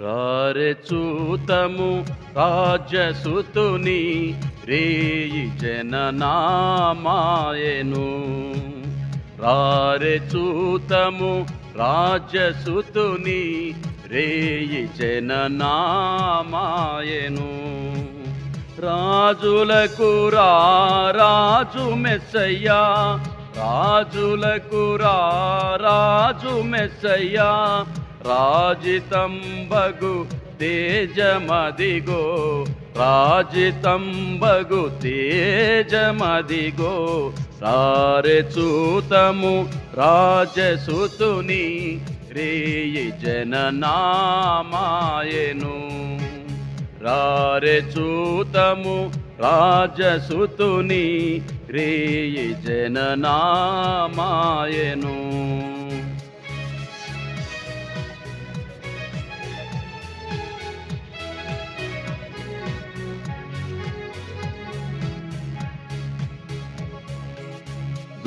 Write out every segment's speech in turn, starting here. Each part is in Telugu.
రారె చూతము రాజసుతుని రేయి జననామాయను. రారె చూతము రాజసుతుని రేయి జననామాయను. రాజులకు రా రాజు మెస్సయ్యా. రాజులకు రా రాజు మెస్సయ్యా. రాజితంబగు తేజమదిగో రాజితంబగు తేజమదిగో రారచూతము రాజసుతుని రేయి జననామాయను. రారచూతము రాజసుతుని రేయి జననామాయను.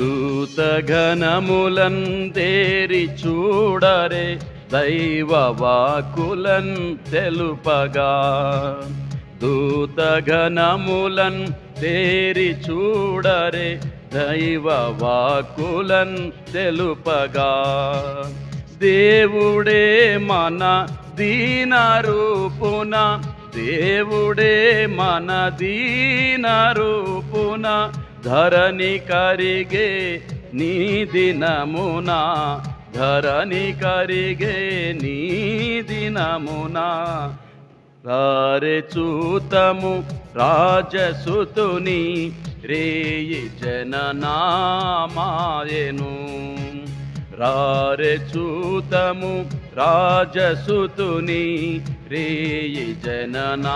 దూతగణములన్ తేరి చూడరే దైవ వాకులన్ తెలుపగా. దూతగణములన్ తేరి చూడరే దైవ వాకులన్ తెలుపగా. దేవుడే మన దీన రూపున దేవుడే మన దీన రూపున ధరణి కరిగే నీ దినమునా ధరణి కరిగే నీ దినమునా రారె చూతము రాజసుతుని రేయి జననామాయను రారె చూతము రాజసుతుని రేయి జననామాయను